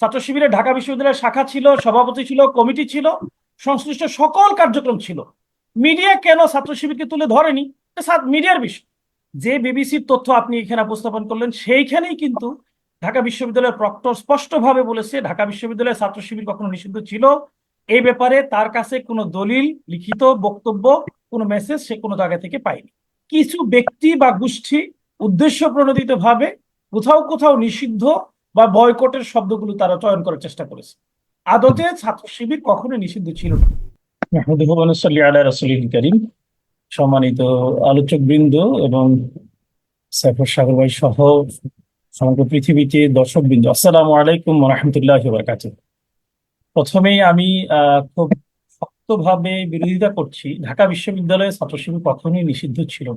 ছাত্র শিবিরে ঢাকা বিশ্ববিদ্যালয়ের শাখা ছিল, সভাপতি ছিল, কমিটি ছিল, সংশ্লিষ্ট সকল কার্যক্রম ছিল। মিডিয়া কেন ছাত্র শিবিরকে তুলে ধরেনি? মিডিয়ার বিষয়। যে বিবিসির তথ্য আপনি এখানে উপস্থাপন করলেন, সেইখানেই কিন্তু ঢাকা বিশ্ববিদ্যালয়ের প্রক্টর স্পষ্টভাবে বলেছে, ঢাকা বিশ্ববিদ্যালয়ের ছাত্র শিবির কখনো নিষিদ্ধ ছিল। এই ব্যাপারে তার কাছে কোনো দলিল, লিখিত বক্তব্য, কোনো মেসেজ সে কোনো জায়গা থেকে পায়নি। কিছু ব্যক্তি বা গোষ্ঠী উদ্দেশ্য প্রণোদিত ভাবে কোথাও কোথাও নিষিদ্ধ বা বয়কটের শব্দগুলো তারা চয়ন করার চেষ্টা করেছে। আদতে ছাত্র শিবির কখনো নিষিদ্ধ ছিল না। সম্মানিত আলোচক বৃন্দ এবং সাইফর সাগর ভাই সহ সমগ্র পৃথিবীতে দর্শক বৃন্দ আসসালামু আলাইকুম রহমতুল্লাহ বারকাত প্রথমেই আমি খুব শক্তভাবে বিরোধিতা করছি, ঢাকা বিশ্ববিদ্যালয়ে ছাত্র শিবির কখনোই নিষিদ্ধ ছিল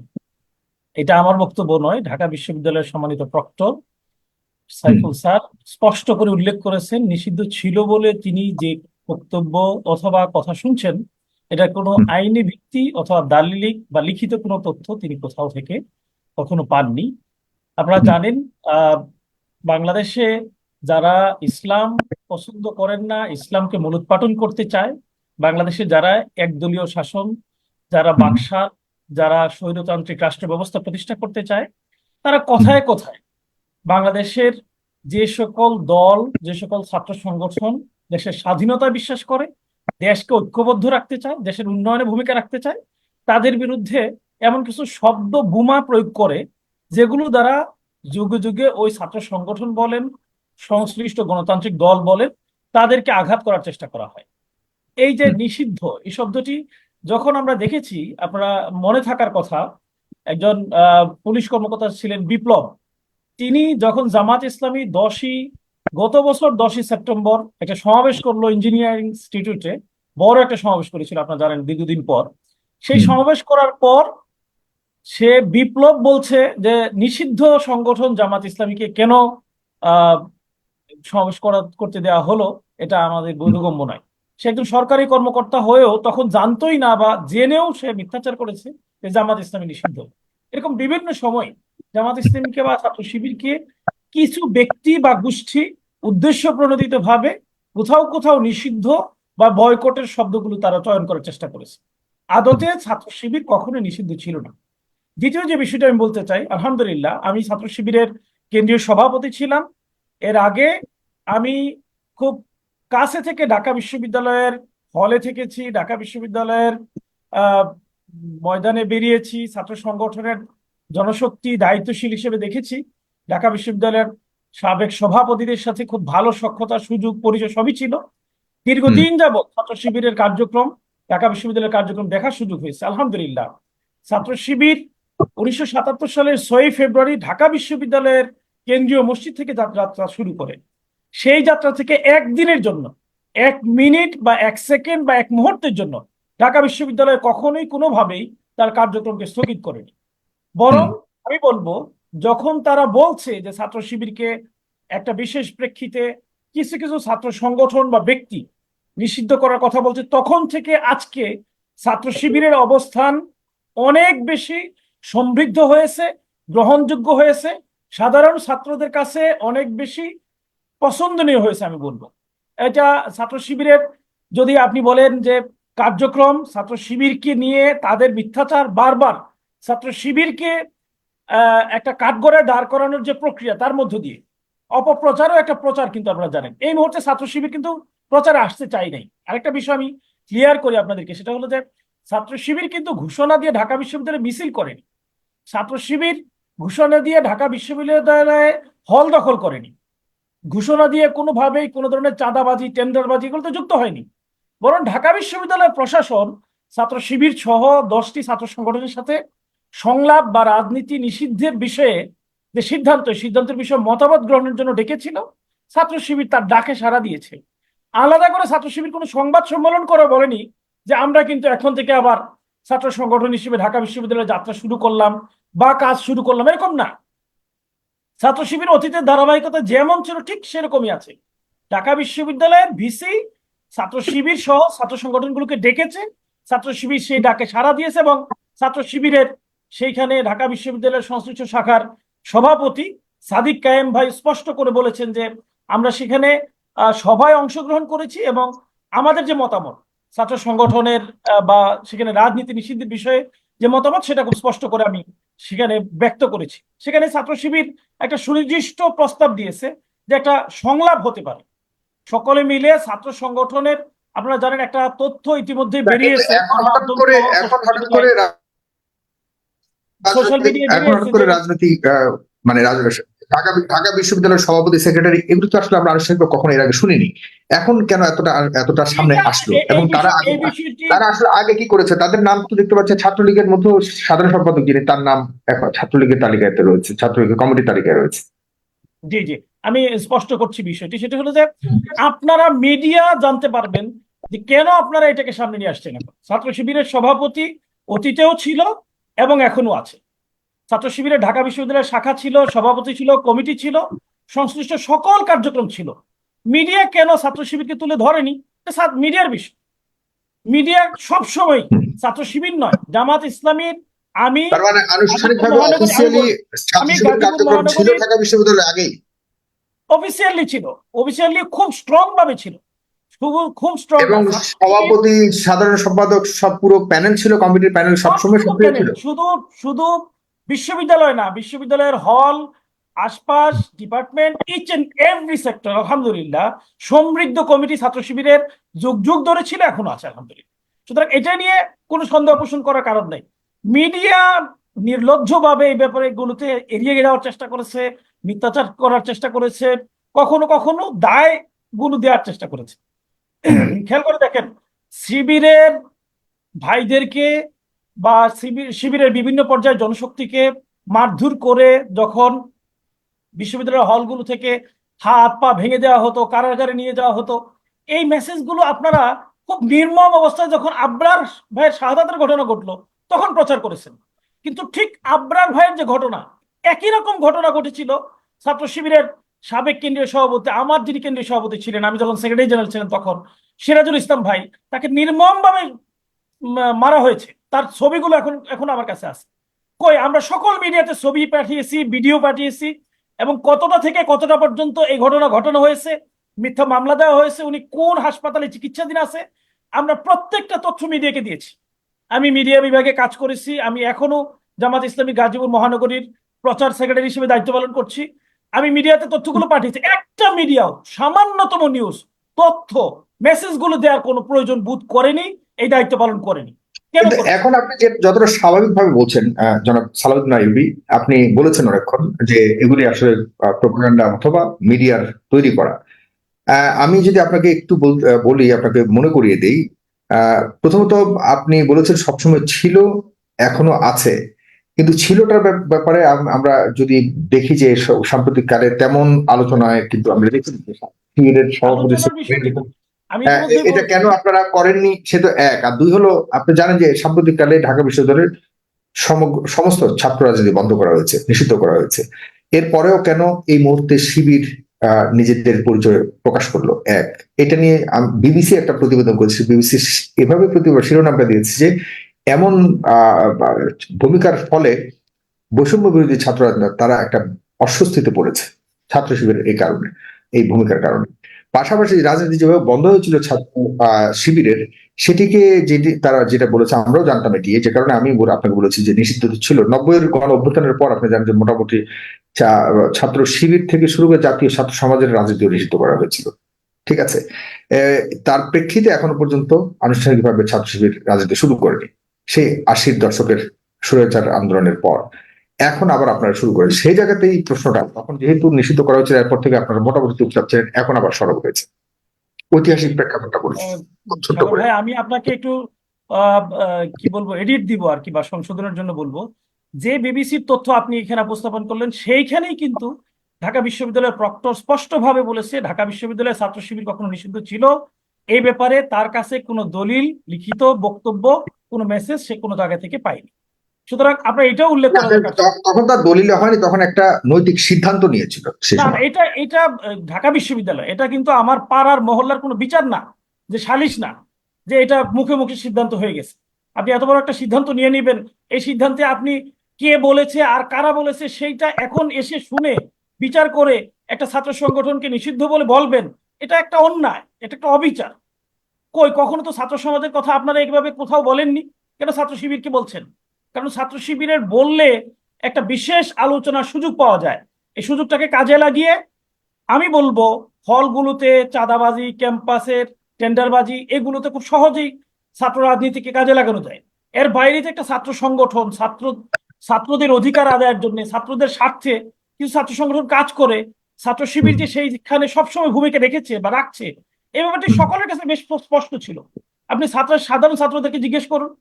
এটা আমার বক্তব্য নয়, ঢাকা বিশ্ববিদ্যালয়ের সম্মানিত প্রক্টর সাইফুল স্যার স্পষ্ট করে উল্লেখ করেছেন নিষিদ্ধ ছিল বলে তিনি যে বক্তব্য অথবা কথা শুনছেন এটা কোনো আইনি ভিত্তি অথবা দালিলিক বা লিখিত কোনো তথ্য তিনি কোথাও থেকে কখনো পাননি। আপনারা জানেন বাংলাদেশে যারা ইসলাম পছন্দ করেন না ইসলামকে মূলোৎপাটন করতে চায় বাংলাদেশে যারা একদলীয় শাসন যারা বাকশাল যারা স্বৈরতান্ত্রিক রাষ্ট্র ব্যবস্থা প্রতিষ্ঠা করতে চায় তারা কথায় কথায় বাংলাদেশের যে সকল দল যে সকল ছাত্র সংগঠন দেশের স্বাধীনতা বিশ্বাস করে দেশকে ঐক্যবদ্ধ রাখতে চায় দেশের উন্নয়নে ভূমিকা রাখতে চায় তাদের বিরুদ্ধে এমন কিছু শব্দ বোমা প্রয়োগ করে যেগুলো দ্বারা যুগে যুগে ওই ছাত্র সংগঠন বলেন সংশ্লিষ্ট গণতান্ত্রিক দল বলেন তাদেরকে আঘাত করার চেষ্টা করা হয়। এই যে নিষিদ্ধ এই শব্দটি যখন আমরা দেখেছি আপনারা মনে থাকার কথা একজন আহ, পুলিশ কর্মকর্তা ছিলেন বিপ্লব। তিনি যখন জামাত ইসলামী দশই গত বছর দশই সেপ্টেম্বর একটা সমাবেশ করল ইঞ্জিনিয়ারিং ইনস্টিটিউটে বড় একটা সমাবেশ করেছিল আপনারা জানেন দীর্ঘদিন পর। সেই সমাবেশ করার পর সে বিপ্লব বলছে যে নিষিদ্ধ সংগঠন জামাত ইসলামীকে কেন আহ সমাবেশ করা করতে দেওয়া হলো এটা আমাদের বোধগম্য নয়। সে একজন সরকারি কর্মকর্তা হয়েও তখন জানতোই না বা জেনেও সে মিথ্যাচার করেছে যে জামাত ইসলামী নিষিদ্ধ। এরকম বিভিন্ন সময় জামাত ইসলামীকে বা ছাত্র শিবিরকে কিছু ব্যক্তি বা গোষ্ঠী উদ্দেশ্য প্রণোদিত ভাবে কোথাও কোথাও নিষিদ্ধ বা বয়কটের শব্দগুলো তারা চয়ন করার চেষ্টা করেছে। আদতে ছাত্র শিবির কখনো নিষিদ্ধ ছিল না। দ্বিতীয় যে বিষয়টা আমি বলতে চাই, আলহামদুলিল্লাহ, আমি ছাত্র শিবিরের কেন্দ্রীয় সভাপতি ছিলাম। এর আগে আমি খুব কাছে থেকে ঢাকা বিশ্ববিদ্যালয়ের হলে থেকেছি, ঢাকা বিশ্ববিদ্যালয়ের ময়দানে বেরিয়েছি, ছাত্র সংগঠনের জনশক্তি দায়িত্বশীল হিসেবে দেখেছি। ঢাকা বিশ্ববিদ্যালয়ের সাবেক সভাপতিদের সাথে খুব ভালো সক্ষতা সুযোগ পরিচয় সবই ছিল। দীর্ঘদিন যাবৎ ছাত্র শিবিরের কার্যক্রম ঢাকা বিশ্ববিদ্যালয়ের কার্যক্রম দেখার সুযোগ হয়েছে আলহামদুলিল্লাহ। ছাত্র শিবির উনিশশো সাতাত্তর সালের ছয়ই ফেব্রুয়ারি ঢাকা বিশ্ববিদ্যালয়ের কেন্দ্রীয় মসজিদ থেকে যাত্রা যাত্রা শুরু করে। সেই যাত্রা থেকে একদিনের জন্য এক মিনিট বা এক সেকেন্ড বা এক মুহূর্তের জন্য ঢাকা বিশ্ববিদ্যালয় কখনোই কোনোভাবেই তার কার্যক্রমকে স্থগিত করেনি। বরং আমি বলব যখন তারা বলছে যে ছাত্র শিবিরকে একটা বিশেষ প্রেক্ষিতে কিছু কিছু ছাত্র সংগঠন বা ব্যক্তি নিষিদ্ধ করার কথা বলছে তখন থেকে আজকে ছাত্র শিবিরের অবস্থান অনেক বেশি সমৃদ্ধ হয়েছে গ্রহণযোগ্য হয়েছে। সাধারণ ছাত্রদের কাছে অনেক বেশি পছন্দনীয় হয়েছে আমি বলব। এটা ছাত্র শিবিরের যদি আপনি বলেন যে কার্যক্রম ছাত্র শিবিরকে নিয়ে তাদের মিথ্যাচার বারবার ছাত্র শিবিরকে একটা কাঠগড়ায় দাঁড় করানোর যে প্রক্রিয়া তার মধ্য দিয়ে। অপপ্রচারও একটা প্রচার কিন্তু আপনারা জানেন। এই মুহূর্তে ছাত্র শিবির কিন্তু প্রচারে আসতে চাই নাই। আরেকটা বিষয় আমি ক্লিয়ার করি আপনাদেরকে, সেটা হলো যে ছাত্র শিবির কিন্তু ঘোষণা দিয়ে ঢাকা বিশ্ববিদ্যালয়ে মিছিল করেনি। ছাত্র শিবির ঘোষণা দিয়ে ঢাকা বিশ্ববিদ্যালয়ে হল দখল করেনি। ঘোষণা দিয়ে কোনোভাবেই কোনো ধরনের চাঁদাবাজি, টেন্ডারবাজি এগুলো তো যুক্ত হয়নি। বরং ঢাকা বিশ্ববিদ্যালয়ের প্রশাসন, ছাত্র শিবির সহ দশটি ছাত্র সংগঠনের সাথে সংলাপ বা রাজনীতি নিষিদ্ধের বিষয়ে যে সিদ্ধান্ত সিদ্ধান্তের বিষয়ে মতামত গ্রহণের জন্য ডেকেছিল, ছাত্র শিবির তার ডাকে সাড়া দিয়েছে। আলাদা করে ছাত্র শিবির কোনো সংবাদ সম্মেলন করে বলেনি যে আমরা কিন্তু এখন থেকে আবার ছাত্র সংগঠন হিসেবে ঢাকা বিশ্ববিদ্যালয়ে যাত্রা শুরু করলাম বা কাজ শুরু করলাম, এরকম না। ছাত্র শিবির অতীতের ধারাবাহিকতা যেমন ছিল, ঠিক সেরকমই আছে। ঢাকা বিশ্ববিদ্যালয়ের ভিসি, ছাত্র শিবির সহ ছাত্র সংগঠনগুলোকে ডেকেছে, ছাত্র শিবির সেই ডাকে সাড়া দিয়েছে এবং ছাত্র শিবিরের সেইখানে ঢাকা বিশ্ববিদ্যালয়ের সংশ্লিষ্ট শাখার সভাপতি সাদিক কায়েম ভাই স্পষ্ট করে বলেছেন যে আমরা সেখানে সভায় অংশগ্রহণ করেছি এবং আমাদের যে মতামত ছাত্র সংগঠনের বা সেখানে রাজনীতি নিষিদ্ধের বিষয়ে যে মতামত সেটা খুব স্পষ্ট করে আমি সেখানে ব্যক্ত করেছি। সেখানে ছাত্র শিবির একটা সুনির্দিষ্ট প্রস্তাব দিয়েছে যে একটা সংলাপ হতে পারে। সকলে মিলে ছাত্র সংগঠনের আপনারা জানেন একটা তথ্য ইতিমধ্যে বেরিয়েছে এখন হঠাৎ করে এখন হঠাৎ করে রা- সোশ্যাল করে রাজনৈতিক মানে ঢাকা ঢাকা বিশ্ববিদ্যালয়ের সভাপতি সেক্রেটারি এগুলো তো আসলে আমরা আনুষ্ঠানিক কখনো এর আগে শুনিনি। এখন কেন এতটা এতটা সামনে আসলো? এবং তারা আগে তারা আসলে আগে কি করেছে? তাদের নাম তো দেখতে পাচ্ছে ছাত্রলীগের মধ্যে সাধারণ সম্পাদক যিনি তার নাম এখন ছাত্রলীগের তালিকাতে রয়েছে ছাত্রলীগের কমিটি তালিকায় রয়েছে। জি জি। আমি স্পষ্ট করছি বিষয়টি সেটা হলো যে আপনারা মিডিয়া জানতে পারবেন যে কেন আপনারা এটাকে সামনে নিয়ে আসছেন ছাত্র শিবিরের সভাপতি অতীতেও ছিল এবং এখনও আছে। ছাত্র শিবিরের ঢাকা বিশ্ববিদ্যালয়ের শাখা ছিল সভাপতি ছিল কমিটি ছিল সংশ্লিষ্ট সকল কার্যক্রম ছিল। মিডিয়া কেন ছাত্র শিবিরকে তুলে ধরেনি? মিডিয়ার বিষয়। মিডিয়া সবসময় ছাত্র শিবির নয় জামাত ইসলামীর আমি মানে আমি অফিসিয়ালি ছিল অফিসিয়ালি খুব স্ট্রং ভাবে ছিল। খুব স্ট্রং এবং সভাপতি সাধারণ সম্পাদক সব পুরো প্যানেল ছিল কমিটির প্যানেল সবসময় সক্রিয় ছিল। শুধু শুধু বিশ্ববিদ্যালয় না বিশ্ববিদ্যালয়ের হল আশপাশ department each and every sector আলহামদুলিল্লাহ সমৃদ্ধ কমিটি ছাত্র শিবিরের যুগ যুগ ধরে ছিল এখনও আছে আলহামদুলিল্লাহ। সুতরাং এটা নিয়ে কোনো সন্দেহ পোষণ করার কারণ নেই। মিডিয়া নির্লজ্জভাবে এই ব্যাপারে গুলোতে এড়িয়ে যাওয়ার চেষ্টা করেছে মিথ্যাচার করার চেষ্টা করেছে কখনো কখনো দায়গুলো দেওয়ার চেষ্টা করেছে। খেয়াল করে দেখেন, শিবিরের ভাইদেরকে বা শিবির, শিবিরের বিভিন্ন পর্যায়ে জনশক্তিকে মারধর করে যখন বিশ্ববিদ্যালয়ের হলগুলো থেকে হাত পা ভেঙে দেওয়া হতো, কারাগারে নিয়ে যাওয়া হতো, এই মেসেজগুলো আপনারা খুব নির্মম অবস্থায় যখন আবরার ভাইয়ের শাহাদাতের ঘটনা ঘটলো, তখন প্রচার করেছেন। কিন্তু ঠিক আবরার ভাইয়ের যে ঘটনা, একই রকম ঘটনা ঘটেছিল ছাত্র শিবিরের সাবেক কেন্দ্রীয় সভাপতি, আমার যিনি কেন্দ্রীয় সভাপতি ছিলেন, আমি যখন সেক্রেটারি জেনারেল ছিলেন তখন, সিরাজুল ইসলাম ভাই, তাকে নির্মমভাবে মারা হয়েছে। তার ছবিগুলো এখন এখন আমার কাছে আছে। কই, আমরা সকল মিডিয়াতে ছবি পাঠিয়েছি, ভিডিও পাঠিয়েছি, এবং কতটা থেকে কতটা পর্যন্ত এই ঘটনা ঘটানো হয়েছে, মিথ্যা মামলা দেওয়া হয়েছে, উনি কোন হাসপাতালে চিকিৎসাধীন আছে, আমরা প্রত্যেকটা তথ্য মিডিয়াকে দিয়েছি। আমি মিডিয়া বিভাগে কাজ করেছি, আমি এখনও জামাত ইসলামী গাজীপুর মহানগরীর প্রচার সেক্রেটারি হিসেবে দায়িত্ব পালন করছি। আমি মিডিয়াতে তথ্যগুলো পাঠিয়েছি। একটা মিডিয়াও সামান্যতম নিউজ তথ্য মেসেজগুলো দেওয়ার কোনো প্রয়োজন বোধ করেনি এই দায়িত্ব পালন করেনি। এখন আপনি যে যতটা স্বাভাবিকভাবে বলছেন জনাব সালাউদ্দিন আইবি আপনি বলেছেন অনেকক্ষণ যে এগুলি আসলে প্রোপাগান্ডা অথবা মিডিয়ার তৈরি করা। আহ, আমি যদি আপনাকে একটু বল- বলি আপনাকে মনে করিয়ে দেই আহ, প্রথমত আপনি বলেছেন সবসময় ছিল এখনও আছে। কিন্তু ছিলটার ব্যাপ- ব্যাপারে আমরা যদি দেখি যে সাম্প্রতিক কালে তেমন আলোচনায় কিন্তু আমরা দেখি সভাপতি আলোচনার বিষয়টি কি? আমি হ্যাঁ, এটা কেন আপনারা করেননি সে তো এক। আর দুই হলো আপনি জানেন যে সাম্প্রতিক কালে ঢাকা বিশ্ববিদ্যালয়ের সমগ্র সমস্ত ছাত্র রাজনীতি বন্ধ করা হয়েছে নিষিদ্ধ করা হয়েছে। এরপরেও কেন এই মুহূর্তে শিবির আহ, নিজেদের পরিচয় প্রকাশ করল? এক এটা নিয়ে বিবিসি একটা প্রতিবেদন করেছে। বিবিসি এভাবে প্রতিবেদন শিরোনামটা দিয়েছে যে এমন ভূমিকার ফলে বৈষম্য বিরোধী ছাত্র রাজনীতি তারা একটা অস্বস্তিতে পড়েছে ছাত্র শিবিরের এই কারণে, এই ভূমিকার কারণে। পাশাপাশি রাজনীতি যেভাবে বন্ধ হয়েছিল ছাত্র শিবিরের, সেটিকে যেটি তারা যেটা বলেছে আমরাও জানতাম এটি, যে কারণে আমি আপনাকে বলেছি যে নিষিদ্ধ ছিল। নব্বইয়ের গণ অভ্যুত্থানের পর আপনি জানেন যে মোটামুটি ছাত্র শিবির থেকে শুরু করে জাতীয় ছাত্র সমাজের রাজনীতিও নিষিদ্ধ করা হয়েছিল। ঠিক আছে? তার প্রেক্ষিতে এখনও পর্যন্ত আনুষ্ঠানিকভাবে ছাত্র শিবির রাজনীতি শুরু করেনি। সেই আশির দশকের স্বৈরাচার আন্দোলনের পর। এখন আবার আপনারা শুরু করেন। সেই জায়গাতেই প্রশ্নটা তখন যেহেতু নিষিদ্ধ করা হয়েছিল এরপর থেকে আপনারা মোটামুটি চুপচাপ ছিলেন এখন আবার সরব হয়েছে। ঐতিহাসিক প্রেক্ষাপটটা বলি ছোট্ট করে আমি আপনাকে একটু কি বলব এডিট দিব আর কি বা সংশোধনের জন্য বলব। যে বিবিসির তথ্য আপনি এখানে উপস্থাপন করলেন সেইখানেই কিন্তু ঢাকা বিশ্ববিদ্যালয়ের প্রক্টর স্পষ্টভাবে বলেছে ঢাকা বিশ্ববিদ্যালয়ের ছাত্র শিবির কখনো নিষিদ্ধ ছিল। এই ব্যাপারে তার কাছে কোনো দলিল লিখিত বক্তব্য কোনো মেসেজ সে কোনো জায়গা থেকে পায়নি। সুতরাং আপনার এটাও উল্লেখ তখন তার দলিলে হয়নি তখন একটা নৈতিক সিদ্ধান্ত নিয়েছিল এটা এটা ঢাকা বিশ্ববিদ্যালয় এটা কিন্তু আমার পাড়ার মহল্লার কোনো বিচার না যে সালিশ না যে এটা মুখে মুখে সিদ্ধান্ত হয়ে গেছে। আপনি এত বড় একটা সিদ্ধান্ত নিয়ে নেবেন এই সিদ্ধান্তে আপনি কে বলেছে আর কারা বলেছে সেইটা এখন এসে শুনে বিচার করে একটা ছাত্র সংগঠনকে নিষিদ্ধ বলে বলবেন এটা একটা অন্যায় এটা একটা অবিচার। কই, কখনো তো ছাত্র সমাজের কথা আপনারা এইভাবে কোথাও বলেননি? কেন ছাত্র শিবিরকে বলছেন? কারণ ছাত্র শিবিরের বললে একটা বিশেষ আলোচনার সুযোগ পাওয়া যায়। এই সুযোগটাকে কাজে লাগিয়ে আমি বলব, হলগুলোতে চাঁদাবাজি, ক্যাম্পাসের টেন্ডারবাজি, এগুলোতে খুব সহজেই ছাত্র রাজনীতিকে কাজে লাগানো যায়। এর বাইরে যে একটা ছাত্র সংগঠন, ছাত্র, ছাত্রদের অধিকার আদায়ের জন্য, ছাত্রদের স্বার্থে কিছু ছাত্র সংগঠন কাজ করে, ছাত্র শিবির যে সেইখানে সবসময় ভূমিকা রেখেছে বা রাখছে এই ব্যাপারটি সকলের কাছে বেশ স্পষ্ট ছিল। আপনি ছাত্র সাধারণ ছাত্রদেরকে জিজ্ঞেস করুন।